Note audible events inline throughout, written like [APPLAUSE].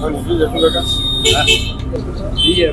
Olivia Fulgacan. Iya,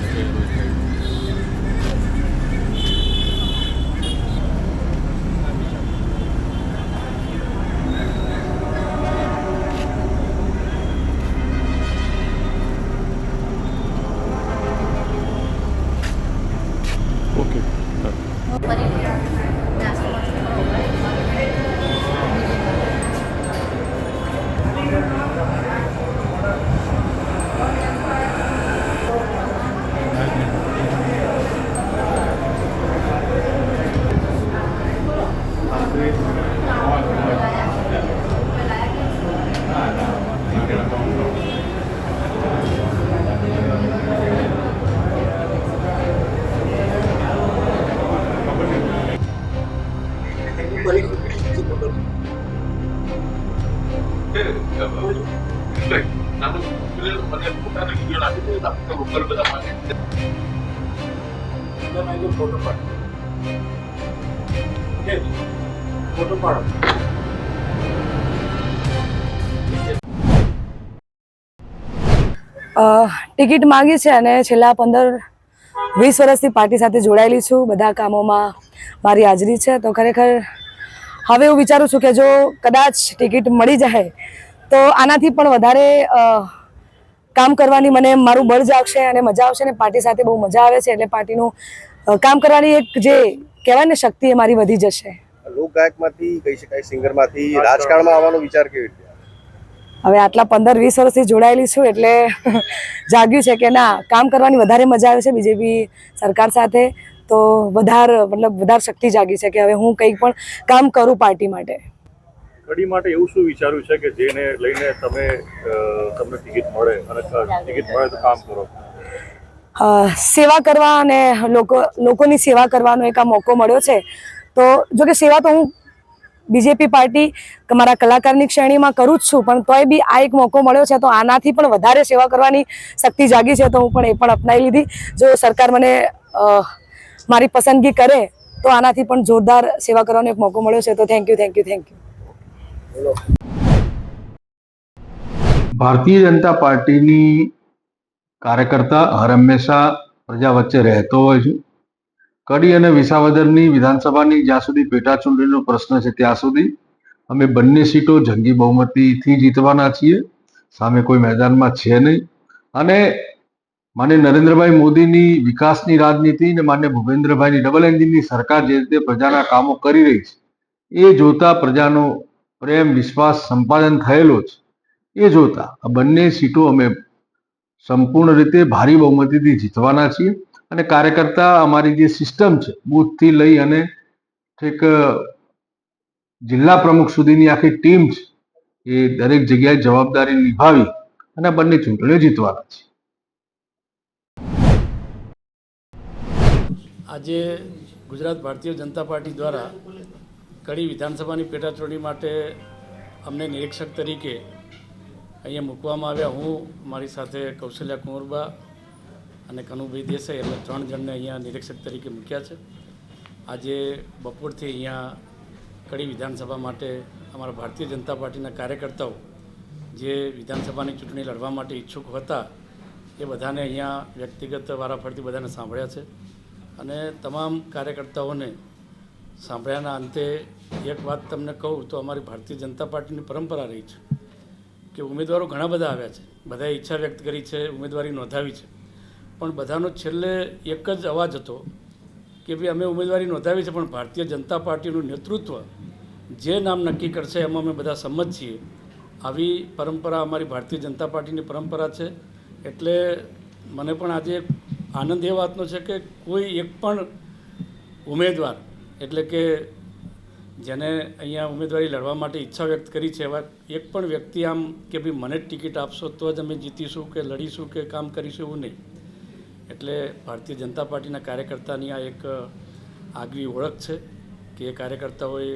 અ, ticket માંગી છે અને છેલ્લા પંદર વીસ વર્ષથી પાર્ટી સાથે જોડાયેલી છું. બધા કામોમાં મારી હાજરી છે. તો ખરેખર હવે હું વિચારું છું કે જો કદાચ ટિકિટ મળી જાય તો આનાથી પણ વધારે કામ કરવાની મને મારું બળ જાગશે અને મજા આવશે ને પાર્ટી સાથે બહુ મજા આવે છે એટલે પાર્ટીનું કામ કરવાની એક જે કહેવાય ને શક્તિ એ મારી વધી જશે. લોકગાયકમાંથી કહી શકાય સિંગરમાંથી રાજકારણમાં આવવાનો વિચાર કેવી રીતે? હવે આટલા પંદર વીસ વર્ષથી જોડાયેલી છું એટલે [LAUGHS] જાગ્યું છે કે ના કામ કરવાની વધારે મજા આવે છે બીજેપી સરકાર સાથે. તો વધારે મતલબ વધારે શક્તિ જાગી છે કે હવે હું કંઈક પણ કામ કરું પાર્ટી માટે. કડી માટે એવું શું વિચાર્યું છે કે જેને લઈને તમે તમને ટિકિટ મળે અને ટિકિટ મળે તો કામ કરો? સેવા કરવા અને લોકો લોકોની સેવા કરવાનો એક આ મોકો મળ્યો છે. તો જો કે સેવા તો હું બીજેપી પાર્ટી મારા કલાકારની શ્રેણીમાં કરું જ છું પણ તોય બી આ એક મોકો મળ્યો છે તો આનાથી પણ વધારે સેવા કરવાની શક્તિ જાગી છે તો હું પણ એ પણ અપનાવી લીધી. જો સરકાર મને મારી પસંદગી કરે, તો આનાથી પણ જોરદાર સેવા કરવાનો એક મોકો મળ્યો છે. તો thank you thank you thank you Bharatiya Janata પાર્ટીની કાર્યકર્તા હર હંમેશા પ્રજા વચ્ચે રહેતો હોય છે. કડી અને વિસાવદરની વિધાનસભાની જ્યાં સુધી પેટા ચૂંટણીનો પ્રશ્ન છે ત્યાં સુધી અમે બંને સીટો જંગી બહુમતીથી જીતવાના છીએ. સામે કોઈ મેદાનમાં છે નહીં. અને માન્ય નરેન્દ્રભાઈ મોદીની વિકાસની રાજનીતિ અને માન્ય ભૂપેન્દ્રભાઈની ડબલ એન્જિનની સરકાર જે રીતે પ્રજાના કામો કરી રહી છે, એ જોતા પ્રજાનો પ્રેમ, વિશ્વાસ, સંપાદન થયેલો છે. એ જોતા આ બંને સીટો અમે સંપૂર્ણ રીતે ભારી બહુમતીથી જીતવાના છીએ અને કાર્યકર્તા અમારી જે સિસ્ટમ છે, બૂથથી લઈ અને ઠેક જિલ્લા પ્રમુખ સુધીની આખી ટીમ છે, એ દરેક જગ્યાએ જવાબદારી નિભાવી અને બંને ચૂંટણીઓ જીતવાના છે આજે ગુજરાત ભારતીય જનતા પાર્ટી દ્વારા કડી વિધાનસભાની પેટાચૂંટણી માટે અમને નિરીક્ષક તરીકે અહીંયા મૂકવામાં આવ્યા. હું, મારી સાથે કૌશલ્યા કુંવરબા અને કનુભાઈ દેસાઈ એમને ત્રણ જણને અહીંયા નિરીક્ષક તરીકે મૂક્યા છે. આજે બપોરથી અહીંયા કડી વિધાનસભા માટે અમારા ભારતીય જનતા પાર્ટીના કાર્યકર્તાઓ જે વિધાનસભાની ચૂંટણી લડવા માટે ઈચ્છુક હતા એ બધાને અહીંયા વ્યક્તિગત વારાફરતી બધાને સાંભળ્યા છે. અને તમામ કાર્યકર્તાઓને સાંભળ્યાના અંતે એક વાત તમને કહું તો અમારી ભારતીય જનતા પાર્ટીની પરંપરા રહી છે કે ઉમેદવારો ઘણા બધા આવ્યા છે. બધાએ ઈચ્છા વ્યક્ત કરી છે, ઉમેદવારી નોંધાવી છે. પણ બધાનો છેલ્લે એક જ અવાજ હતો કે ભાઈ અમે ઉમેદવારી નોંધાવી છે, પણ ભારતીય જનતા પાર્ટીનું નેતૃત્વ જે નામ નક્કી કરશે એમાં અમે બધા સંમત છીએ. આવી પરંપરા અમારી ભારતીય જનતા પાર્ટીની પરંપરા છે. એટલે મને પણ આજે આનંદ એ વાતનો છે કે કોઈ એક પણ ઉમેદવાર, એટલે કે જેને અહીંયા ઉમેદવારી લડવા માટે ઈચ્છા વ્યક્ત કરી છે એવા એક પણ વ્યક્તિ આમ કે ભાઈ મને જ ટિકિટ આપશો તો જ અમે જીતીશું કે લડીશું કે કામ કરીશું એવું નહીં. એટલે ભારતીય જનતા પાર્ટીના કાર્યકર્તાની આ એક આગવી ઓળખ છે કે એ કાર્યકર્તાઓએ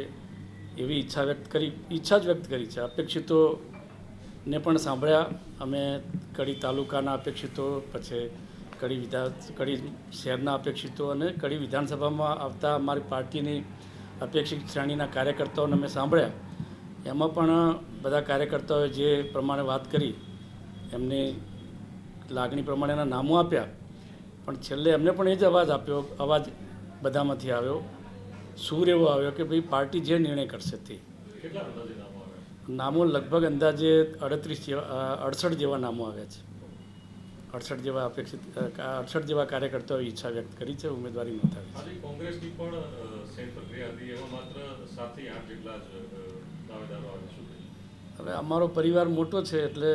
એવી ઈચ્છા વ્યક્ત કરી, ઈચ્છા જ વ્યક્ત કરી છે. અપેક્ષિતોને પણ સાંભળ્યા. અમે કડી તાલુકાના અપેક્ષિતો પછી કડી વિધાન કડી શહેરના અપેક્ષિતો અને કડી વિધાનસભામાં આવતા અમારી પાર્ટીની અપેક્ષિત શ્રેણીના કાર્યકર્તાઓને અમે સાંભળ્યા. એમાં પણ બધા કાર્યકર્તાઓએ જે પ્રમાણે વાત કરી એમની લાગણી પ્રમાણેના નામો આપ્યા. પણ છેલ્લે એમને પણ એ જ અવાજ આપ્યો અવાજ બધામાંથી આવ્યો સૂર એવો આવ્યો કે ભાઈ પાર્ટી જે નિર્ણય કરશે તે? નામો લગભગ અંદાજે અડત્રીસ જેવા અડસઠ જેવા નામો આવ્યા છે. અડસઠ જેવા અપેક્ષિત અડસઠ જેવા કાર્યકર્તાઓએ ઈચ્છા વ્યક્ત કરી છે ઉમેદવારી નોંધાવી છે. કોંગ્રેસની પણ સેમ પ્રક્રિયા હતી એમાં માત્ર સાતથી આઠ જેટલા જ દાવેદારો આવે હવે અમારો પરિવાર મોટો છે એટલે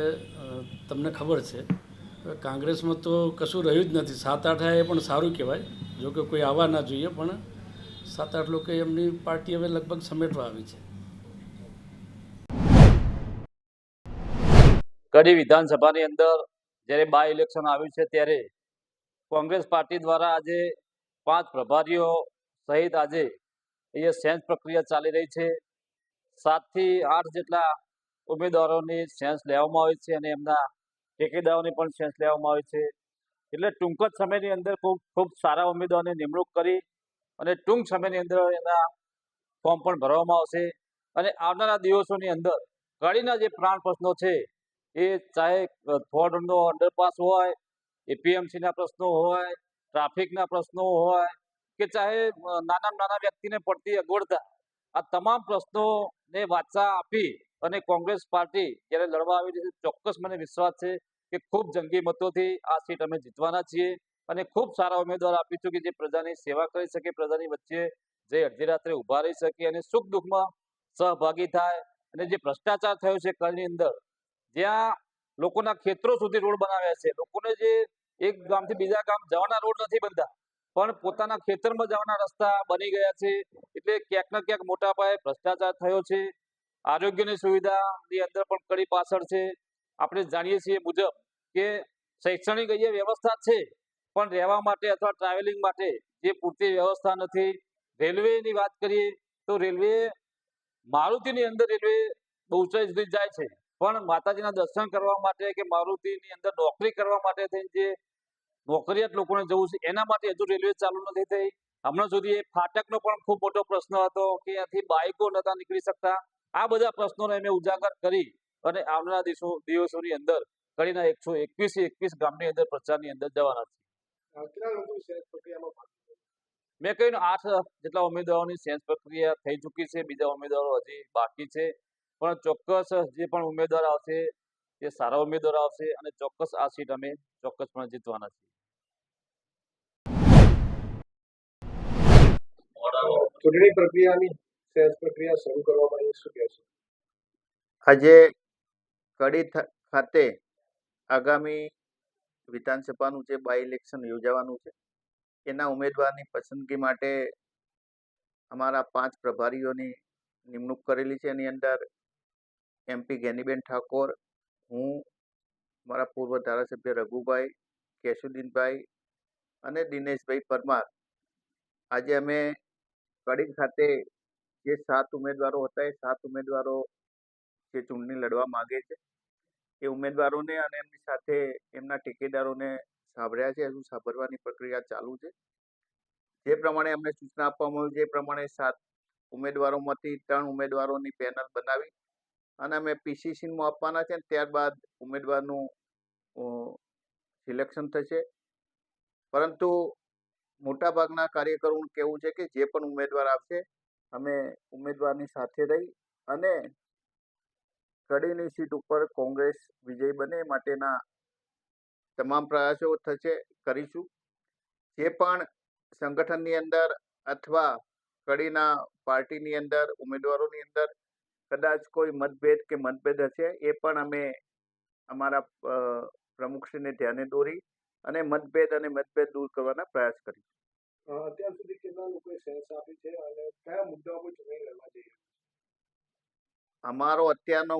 તમને ખબર છે. હવે કોંગ્રેસમાં તો કશું રહ્યું જ નથી. સાત આઠ આયા એ પણ સારું કહેવાય જો કે કોઈ આવવા ના જોઈએ પણ સાત આઠ લોકો એમની પાર્ટી હવે લગભગ સમેટવા આવી છે. કડી વિધાનસભાની અંદર જ્યારે બાય ઇલેક્શન આવ્યું છે ત્યારે કોંગ્રેસ પાર્ટી દ્વારા આજે પાંચ પ્રભારીઓ સહિત આજે અહીંયા સેન્સ પ્રક્રિયા ચાલી રહી છે. સાતથી આઠ જેટલા ઉમેદવારોની સેન્સ લેવામાં આવે છે અને એમના ઠેકેદારોની પણ સેન્સ લેવામાં આવે છે. એટલે ટૂંક જ સમયની અંદર ખૂબ ખૂબ સારા ઉમેદવારોની નિમણૂક કરી અને ટૂંક સમયની અંદર એના ફોર્મ પણ ભરવામાં આવશે. અને આવનારા દિવસોની અંદર કડીના જે પ્રાણ પ્રશ્નો છે એ ચાહે થોડનો અંડરપાસ હોય એપીએમસીના પ્રશ્નો હોય ટ્રાફિકના પ્રશ્નો હોય, કે ચાહે નાના નાના વ્યક્તિને પડતી અગવડતા, આ તમામ પ્રશ્નોને વાચા આપી અને કોંગ્રેસ પાર્ટી જ્યારે લડવા આવી છે, ચોક્કસ મને વિશ્વાસ છે કે ખૂબ જંગી મતોથી આ સીટ અમે જીતવાના છીએ અને ખૂબ સારા ઉમેદવાર આપીશું કે જે પ્રજાની સેવા કરી શકે, પ્રજાની વચ્ચે જે અડધી રાત્રે ઊભા રહી શકે અને સુખ દુઃખમાં સહભાગી થાય અને જે ભ્રષ્ટાચાર થયો છે, કળની અંદર જ્યાં લોકોના ખેતરો સુધી રોડ બનાવ્યા છે. લોકોને જે એક ગામથી બીજા ગામ જવાના રોડ નથી બનતા. પણ પોતાના ખેતરમાં જવાના રસ્તા બની ગયા છે. એટલે ક્યાંક ને ક્યાંક મોટા પાયે ભ્રષ્ટાચાર થયો છે. આરોગ્યની સુવિધાની અંદર પણ કડી પાછળ છે. આપણે જાણીએ છીએ મુજબ કે શૈક્ષણિક અહીંયા વ્યવસ્થા છે, પણ રહેવા માટે અથવા ટ્રાવેલિંગ માટે જે પૂરતી વ્યવસ્થા નથી. રેલવેની વાત કરીએ તો રેલવે મારુતિની અંદર રેલવે બહુ ઊંચાઈ સુધી જાય છે. પણ માતાજીના દર્શન કરવા માટે કે મારુતિની અંદર નોકરી કરવા માટે થઈને જે નોકરિયાત લોકોને જવું છે એના માટે હજુ રેલવે ચાલુ નથી થઈ. હમણાં સુધી એ ફાટકનો પણ ખૂબ મોટો પ્રશ્ન હતો કે ત્યાંથી બાઇકો નતા નીકળી શકતા. આ બધા પ્રશ્નોને અમે ઉજાગર કરી અને આવનારા દિવસો દિવસોની અંદર કડીના એકસો એકવીસ એકવીસ ગામની અંદર પ્રચારની અંદર જવાના છે. મેં કહ્યું આઠ જેટલા ઉમેદવારોની સેન્સ પ્રક્રિયા થઈ ચૂકી છે બીજા ઉમેદવારો હજી બાકી છે. પણ ચોક્કસ જે પણ ઉમેદવાર આવશે તે સારા ઉમેદવાર આવશે અને ચોક્કસ આ સીટ અમે ચોક્કસપણે જીતવાના છીએ. ચૂંટણી પ્રક્રિયાની સેન્સ પ્રક્રિયા શરૂ કરવામાં આવી શું કહેશો? આજે કડી ખાતે આગામી વિધાનસભાનું જે બાય ઇલેક્શન યોજાવાનું છે એના ઉમેદવારની પસંદગી માટે અમારા પાંચ પ્રભારીઓની નિમણૂક કરેલી છે. એની અંદર એમપી ગેનીબેન ઠાકોર, હું, મારા પૂર્વ ધારાસભ્ય રઘુભાઈ, કેશુદીનભાઈ અને દિનેશભાઈ પરમાર. આજે અમે કડી ખાતે જે સાત ઉમેદવારો હતા, એ સાત ઉમેદવારો જે ચૂંટણી લડવા માંગે છે, એ ઉમેદવારોને અને એમની સાથે એમના ટેકેદારોને સાંભળ્યા છે. હજુ સાંભળવાની પ્રક્રિયા ચાલુ છે. જે પ્રમાણે અમને સૂચના આપવામાં આવી એ પ્રમાણે સાત ઉમેદવારોમાંથી ત્રણ ઉમેદવારોની પેનલ બનાવી અને અમે પીસીસીમાં આપવાના છે ત્યારબાદ ઉમેદવારનું સિલેક્શન થશે. પરંતુ મોટાભાગના કાર્યકરોનું કહેવું છે કે જે પણ ઉમેદવાર આવશે, અમે ઉમેદવારની સાથે રહી અને કડીની સીટ ઉપર કોંગ્રેસ વિજય બને માટેના તમામ પ્રયાસો થશે, કરીશું. જે પણ સંગઠનની અંદર અથવા કડીના પાર્ટીની અંદર, ઉમેદવારોની અંદર કદાચ કોઈ મતભેદ કે મતભેદ હશે એ પણ અમે અમારા પ્રમુખશ્રીને ધ્યાને દોરી અને મતભેદ અને મતભેદ દૂર કરવાના પ્રયાસ કરીશું. અત્યાર સુધી કેટલા લોકોએ સેન્સ આપી છે અને કયા મુદ્દાઓ પર ચૂંટણી લડવા જઈએ અમારો અત્યારનો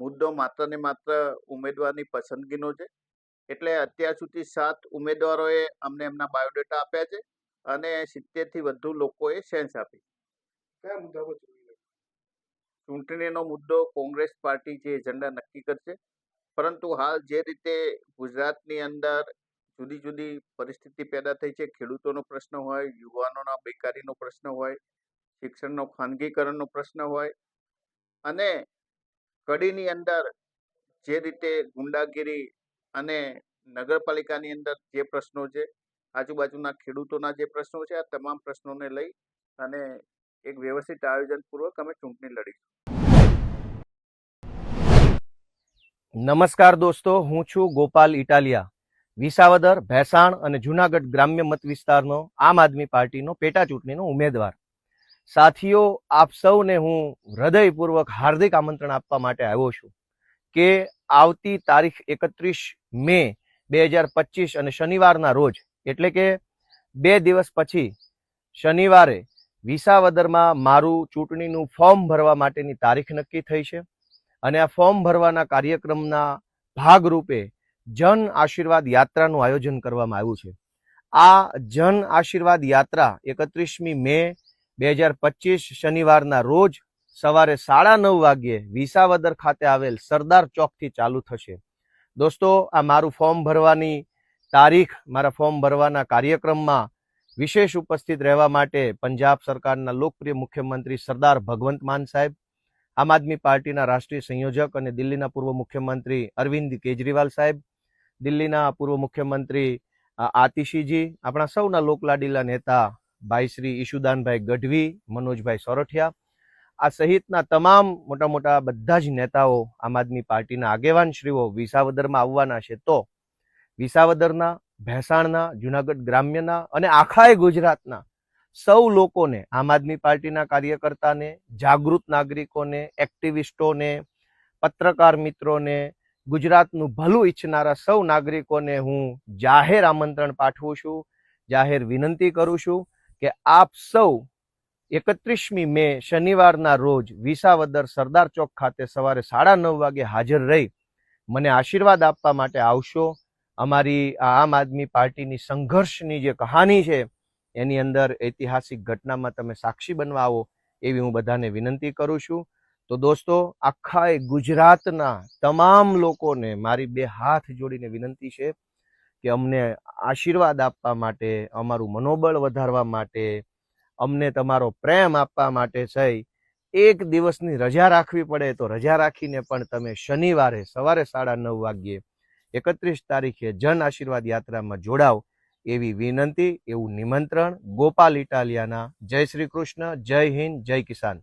મુદ્દો માત્ર ને માત્ર ઉમેદવારની પસંદગીનો છે. એટલે અત્યાર સુધી સાત ઉમેદવારોએ અમને એમના બાયોડેટા આપ્યા છે અને સિત્તેરથી વધુ લોકોએ સેન્સ આપી. કયા મુદ્દા પર ચૂંટણીનો મુદ્દો કોંગ્રેસ પાર્ટી જે એજન્ડા નક્કી કરશે. પરંતુ હાલ જે રીતે ગુજરાતની અંદર જુદી જુદી પરિસ્થિતિ પેદા થઈ છે, ખેડૂતોનો પ્રશ્ન હોય, યુવાનોના બેકારીનો પ્રશ્ન હોય, શિક્ષણનો ખાનગીકરણનો પ્રશ્ન હોય અને કડીની અંદર જે રીતે ગુંડાગીરી અને નગરપાલિકાની અંદર જે પ્રશ્નો છે, આજુબાજુના ખેડૂતોના જે પ્રશ્નો છે, આ તમામ પ્રશ્નોને લઈ અને એક વ્યવસ્થિત આયોજનપૂર્વક અમે ચૂંટણી લડીશું. નમસ્કાર દોસ્તો, હું છું ગોપાલ ઇટાલિયા. વિસાવદર, ભેસાણ અને જુનાગઢ ગ્રામ્ય મત વિસ્તારનો આમ આદમી પાર્ટીનો પેટા ચૂંટણીનો ઉમેદવાર. સાથીઓ, આપ સૌને હું હૃદયપૂર્વક હાર્દિક આમંત્રણ આપવા માટે આવ્યો છું કે આવતી તારીખ એકત્રીસ મે બે હજાર પચીસ અને શનિવારના રોજ, એટલે કે બે દિવસ પછી, શનિવારે વિસાવદરમાં મારું ચૂંટણીનું ફોર્મ ભરવા માટેની તારીખ નક્કી થઈ છે. અને આ ફોર્મ ભરવાના કાર્યક્રમના ભાગરૂપે જન આશીર્વાદ યાત્રાનું આયોજન કરવામાં આવ્યું છે. આ જન આશીર્વાદ યાત્રા એકત્રીસમી મે બે હજાર પચીસ શનિવારના રોજ સવારે સાડા નવ વાગ્યે વિસાવદર ખાતે આવેલ સરદાર ચોકથી ચાલુ થશે. દોસ્તો, આ મારું ફોર્મ ભરવાની તારીખ, મારા ફોર્મ ભરવાના કાર્યક્રમમાં વિશેષ ઉપસ્થિત રહેવા માટે પંજાબ સરકારના લોકપ્રિય મુખ્યમંત્રી સરદાર ભગવંત માન સાહેબ આમ આદમી પાર્ટીના રાષ્ટ્રીય સંયોજક અને દિલ્હીના પૂર્વ મુખ્યમંત્રી અરવિંદ કેજરીવાલ સાહેબ, દિલ્હીના પૂર્વ મુખ્યમંત્રી આતિશીજી, આપણા સૌના લોકલાડીલા નેતા ભાઈ શ્રી ઈશુદાનભાઈ ગઢવી, મનોજભાઈ સોરઠિયા, આ સહિતના તમામ મોટા મોટા બધા જ નેતાઓ આમ આદમી પાર્ટીના આગેવાનશ્રીઓ વિસાવદરમાં આવવાના છે. તો વિસાવદરના, ભેસાણના, જુનાગઢ ગ્રામ્યના અને આખાય ગુજરાતના સૌ લોકોને, આમ આદમી પાર્ટીના કાર્યકર્તાને, જાગૃત નાગરિકોને, એક્ટિવિસ્ટોને, પત્રકાર મિત્રોને, ગુજરાતનું ભલું ઈચ્છનારા સૌ નાગરિકોને હું જાહેર આમંત્રણ પાઠવું છું, જાહેર વિનંતી કરું છું કે આપ સૌ એકત્રીસમી મે શનિવારના રોજ વિસાવદર સરદાર ચોક ખાતે સવારે સાડા નવ વાગે હાજર રહી મને આશીર્વાદ આપવા માટે આવશો. અમારી આમ આદમી પાર્ટીની સંઘર્ષની જે કહાની છે એની અંદર ઐતિહાસિક ઘટનામાં તમે સાક્ષી બનવા આવો એવી હું બધાને વિનંતી કરું છું. તો દોસ્તો, આખા ગુજરાતના તમામ લોકોને મારી બે હાથ જોડીને વિનંતી છે કે અમને આશીર્વાદ આપવા માટે, અમારું મનોબળ વધારવા માટે, અમને તમારો પ્રેમ આપવા માટે થઈ એક દિવસની રજા રાખવી પડે તો રજા રાખીને પણ તમે શનિવારે સવારે સાડા નવ વાગ્યે એકત્રીસ તારીખે જન આશીર્વાદ યાત્રામાં જોડાવ એવી વિનંતી એવું નિમંત્રણ ગોપાલ ઇટાલિયાના જય શ્રી કૃષ્ણ જય હિન્દ જય કિસાન.